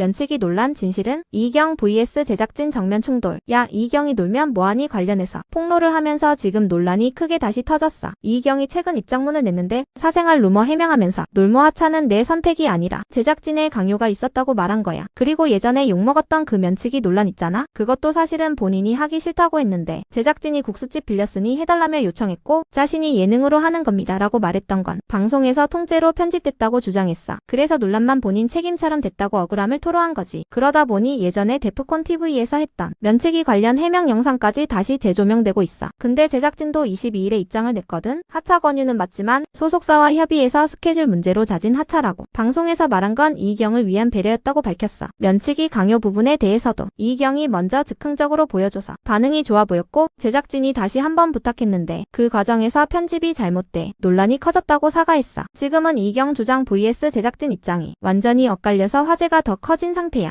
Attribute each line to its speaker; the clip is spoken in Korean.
Speaker 1: 면치기 논란 진실은 이경 vs 제작진 정면 충돌. 야 이경이 놀면 뭐하니 관련해서 폭로를 하면서 지금 논란이 크게 다시 터졌어. 이경이 최근 입장문을 냈는데 사생활 루머 해명하면서 놀모 하차는 내 선택이 아니라 제작진의 강요가 있었다고 말한 거야. 그리고 예전에 욕먹었던 그 면치기 논란 있잖아. 그것도 사실은 본인이 하기 싫다고 했는데 제작진이 국수집 빌렸으니 해달라며 요청했고 자신이 예능으로 하는 겁니다. 라고 말했던 건 방송에서 통째로 편집됐다고 주장했어. 그래서 논란만 본인 책임처럼 됐다고 억울함을 토 로한 거지. 그러다 보니 예전에 데프콘 TV에서 했던 면치기 관련 해명 영상까지 다시 재조명되고 있어. 근데 제작진도 22일에 입장을 냈거든. 하차 권유는 맞지만 소속사와 협의해서 스케줄 문제로 잦은 하차라고. 방송에서 말한 건 이경을 위한 배려였다고 밝혔어. 면치기 강요 부분에 대해서도 이경이 먼저 즉흥적으로 보여줘서 반응이 좋아 보였고 제작진이 다시 한번 부탁했는데 그 과정에서 편집이 잘못돼 논란이 커졌다고 사과했어. 지금은 이경 조장 vs 제작진 입장이 완전히 엇갈려서 화제가 더 커진 상태야.